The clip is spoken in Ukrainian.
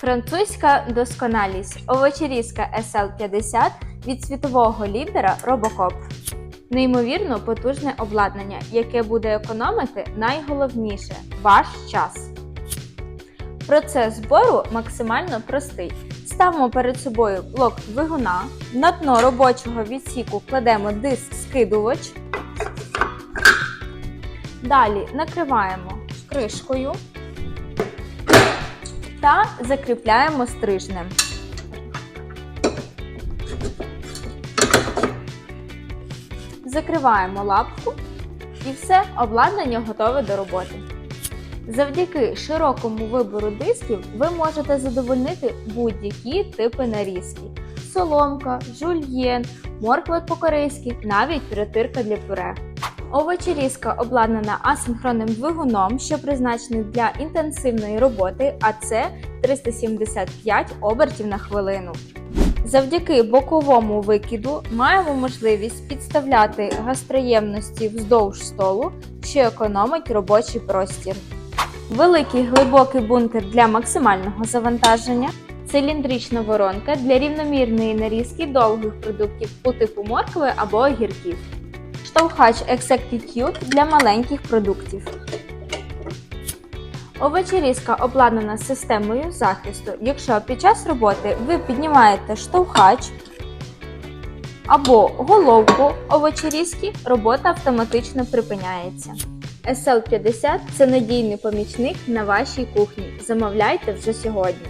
Французька досконалість. Овочерізка SL50 від світового лідера Robocop. Неймовірно потужне обладнання, яке буде економити найголовніше ваш час. Процес збору максимально простий. Ставимо перед собою блок двигуна, на дно робочого відсіку кладемо диск скидувач. Далі накриваємо кришкою та закріпляємо стрижнем. Закриваємо лапку і все, обладнання готове до роботи. Завдяки широкому вибору дисків ви можете задовольнити будь-які типи нарізки: соломка, жульєн, морква по-корейськи, навіть притирка для пюре. Овочерізка обладнана асинхронним двигуном, що призначений для інтенсивної роботи, а це 375 обертів на хвилину. Завдяки боковому викиду маємо можливість підставляти гастроємності вздовж столу, що економить робочий простір. Великий глибокий бункер для максимального завантаження, циліндрична воронка для рівномірної нарізки довгих продуктів по типу моркви або огірків. Штовхач Executive для маленьких продуктів. Овочерізка обладнана системою захисту. Якщо під час роботи ви піднімаєте штовхач або головку овочерізки, робота автоматично припиняється. SL50 це надійний помічник на вашій кухні. Замовляйте вже сьогодні.